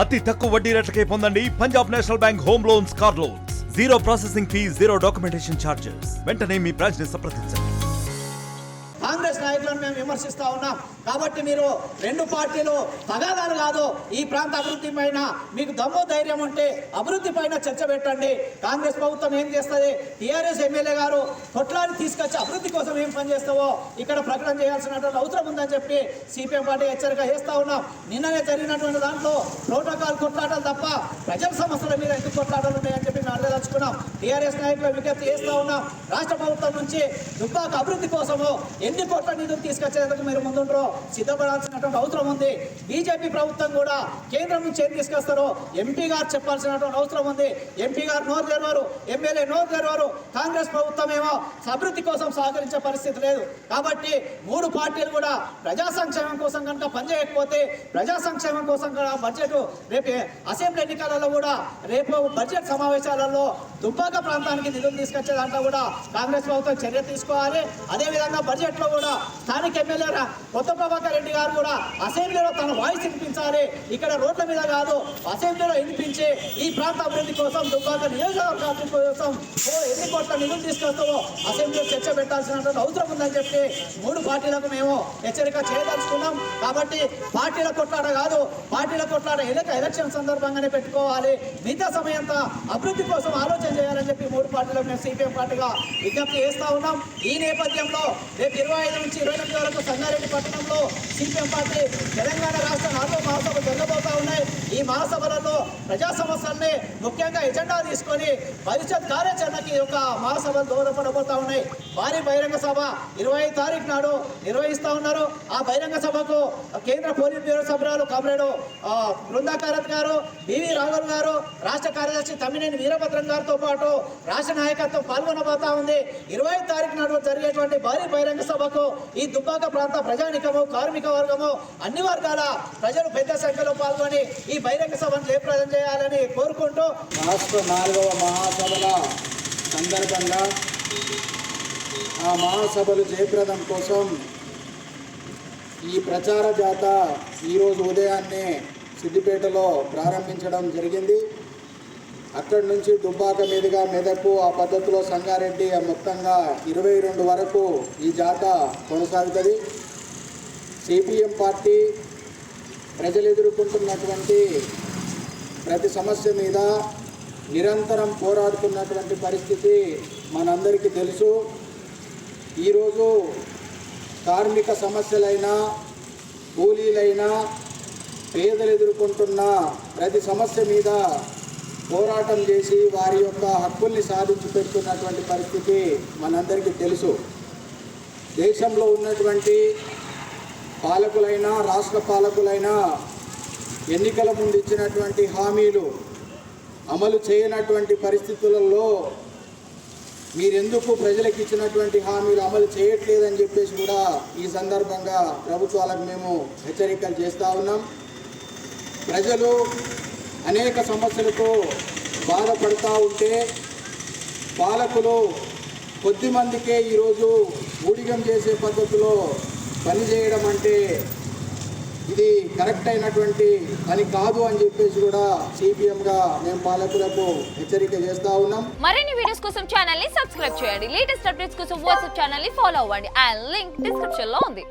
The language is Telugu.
అతి తక్కువ వడ్డీ రేట్లకే పొందండి Punjab National Bank home loans car loans. Zero processing fee zero documentation charges వెంటనే మీ బ్రాంచ్ని సంప్రదించండి. పార్టీలను మేము విమర్శిస్తా ఉన్నాం. కాబట్టి మీరు రెండు పార్టీలు తగాదాలు కాదు ఈ ప్రాంత అభివృద్ధి పైన మీకు దమ్ము ధైర్యం ఉంటే అభివృద్ధి పైన చర్చ పెట్టండి. కాంగ్రెస్ ప్రభుత్వం ఏం చేస్తుంది? టీఆర్ఎస్ ఎమ్మెల్యే గారు కొట్లాడి తీసుకొచ్చి అభివృద్ధి కోసం ఏం పని చేస్తావో ఇక్కడ ప్రకటన చేయాల్సినటువంటి అవసరం ఉందని చెప్పి సిపిఎం పార్టీ హెచ్చరిక చేస్తా ఉన్నాం. నిన్ననే జరిగినటువంటి దాంట్లో ప్రోటోకాల్ కొట్లాటలు తప్ప ప్రజల సమస్యల మీద ఎందుకు కొట్లాటలు ఉన్నాయని చెప్పి టీఆర్ఎస్ నాయకులు విజ్ఞప్తి చేస్తూ ఉన్నాం. రాష్ట్ర ప్రభుత్వం నుంచి దుబ్బాక అభివృద్ధి కోసము ఎన్ని కోట్ల నిధులు తీసుకొచ్చేందుకు మీరు ముందుంటారో సిద్ధపడాల్సినటువంటి అవసరం ఉంది. బీజేపీ ప్రభుత్వం కూడా కేంద్రం నుంచి ఏం తీసుకొస్తారో ఎంపీ గారు చెప్పాల్సినటువంటి అవసరం ఉంది. ఎంపీ గారు నోరు తెరవారు ఎమ్మెల్యే నోరు తెరవారు. కాంగ్రెస్ ప్రభుత్వం ఏమో అభివృద్ధి కోసం సహకరించే పరిస్థితి లేదు. కాబట్టి మూడు పార్టీలు కూడా ప్రజా సంక్షేమం కోసం కనుక పనిచేయకపోతే ప్రజా సంక్షేమం కోసం కూడా బడ్జెట్ రేపు అసెంబ్లీ ఎన్నికలలో కూడా రేపు బడ్జెట్ సమావేశాలలో దుబ్బాక ప్రాంతానికి నిధులు తీసుకొచ్చే దాంట్లో కూడా కాంగ్రెస్ ప్రభుత్వం చర్య తీసుకోవాలి. అదేవిధంగా బడ్జెట్లో కూడా స్థానిక ఎమ్మెల్యే కొత్త ప్రభాకర్ రెడ్డి గారు కూడా అసెంబ్లీలో తన వాయిస్ వినిపించాలి. ఇక్కడ రోడ్ల మీద కాదు అసెంబ్లీలో వినిపించి ఈ ప్రాంత అభివృద్ధి కోసం దుబ్బాక నియోజకవర్గ అభివృద్ధి కోసం ఓ ఎన్ని కోట్ల నిధులు తీసుకొస్తామో అసెంబ్లీలో చర్చ పెట్టాల్సినటువంటి అవసరం ఉందని చెప్పి మూడు పార్టీలకు మేము హెచ్చరిక చేయదలుచుకున్నాం. కాబట్టి పార్టీల కొట్లాట కాదు పార్టీల కొట్లాట ఎలక ఎలక్షన్ సందర్భంగానే పెట్టుకోవాలి. మిగతా సమయంతా అభివృద్ధి కోసం ఆలోచన చేయాలని చెప్పి మూడు పార్టీలకు మేము సిపిఎం పార్టీగా విజ్ఞప్తి చేస్తా ఉన్నాం. ఈ నేపథ్యంలో రేపు ఇరవై ఐదు నుంచి ఇరవై ఎనిమిది వరకు సంగారెడ్డి పట్టణంలో సిపిఎం పార్టీ తెలంగాణ రాష్ట్ర నాలుగో మహాసభ జరగబోతా ఉన్నాయి. ఈ మహాసభలలో ప్రజా సమస్యల్ని ముఖ్యంగా ఎజెండా తీసుకొని భవిష్యత్ కార్యాచరణకి ఒక మహాసభలు దూరపడబోతా ఉన్నాయి. భారీ బహిరంగ సభ ఇరవై తారీఖు నాడు నిర్వహిస్తా ఉన్నారు. ఆ బహిరంగ సభకు కేంద్ర పోలీస్ బ్యూరో సభ్యురాలు comrade Brinda Karat garu B V Raghav గారు రాష్ట్ర కార్యదర్శి తమ్మినేని వీరభద్రం గారితో పాటు రాష్ట్ర నాయకత్వం పాల్గొనబోతా ఉంది. ఇరవై తారీఖు నాడు జరిగేటువంటి భారీ బహిరంగ సభకు ఈ దుబ్బాక ప్రాంత ప్రజానికము కార్మిక వర్గము అన్ని వర్గాల ప్రజలు పెద్ద సంఖ్యలో పాల్గొని ఈ బహిరంగ సభను జయప్రదం చేయాలని కోరుకుంటూ రాష్ట్ర నాలుగవ మహాసభల సందర్భంగా ఆ మహాసభలు జయప్రదం కోసం ఈ ప్రచార జాత ఈరోజు ఉదయాన్నే సిద్దిపేటలో ప్రారంభించడం జరిగింది. అక్కడి నుంచి దుబ్బాక మీదుగా మెదకు ఆ పద్ధతిలో సంగారెడ్డి ఆ మొత్తంగా ఇరవై రెండు వరకు ఈ జాత కొనసాగుతుంది. సిపిఎం పార్టీ ప్రజలు ఎదుర్కొంటున్నటువంటి ప్రతి సమస్య మీద నిరంతరం పోరాడుతున్నటువంటి పరిస్థితి మనందరికీ తెలుసు. ఈరోజు కార్మిక సమస్యలైనా కూలీలైనా పేదలు ఎదుర్కొంటున్న ప్రతి సమస్య మీద పోరాటం చేసి వారి యొక్క హక్కుల్ని సాధించి పెడుతున్నటువంటి పరిస్థితి మనందరికీ తెలుసు. దేశంలో ఉన్నటువంటి పాలకులైనా రాష్ట్ర పాలకులైనా ఎన్నికల ముందు ఇచ్చినటువంటి హామీలు అమలు చేయనటువంటి పరిస్థితులలో మీరెందుకు ప్రజలకు ఇచ్చినటువంటి హామీలు అమలు చేయట్లేదని చెప్పేసి కూడా ఈ సందర్భంగా ప్రభుత్వాలకు మేము హెచ్చరికలు చేస్తూ ఉన్నాం. ప్రజలు అనేక సమస్యలతో బాధపడుతూ ఉంటే పాలకులు కొద్దిమందికే ఈరోజు ఊడిగం చేసే పద్ధతిలో పనిచేయడం అంటే ఇది కరెక్ట్ అయినటువంటి పని కాదు అని చెప్పేసి కూడా సిపిఎంగా మేము పాలకులకు హెచ్చరిక చేస్తూ ఉన్నాం. మరిన్ని వీడియోస్ కోసం ఛానల్ని సబ్స్క్రైబ్ చేయండి. లేటెస్ట్ అప్డేట్స్ కోసం వాట్సాప్ ఛానల్ని ఫాలో అవ్వండి. అండ్ లింక్ డిస్క్రిప్షన్లో ఉంది.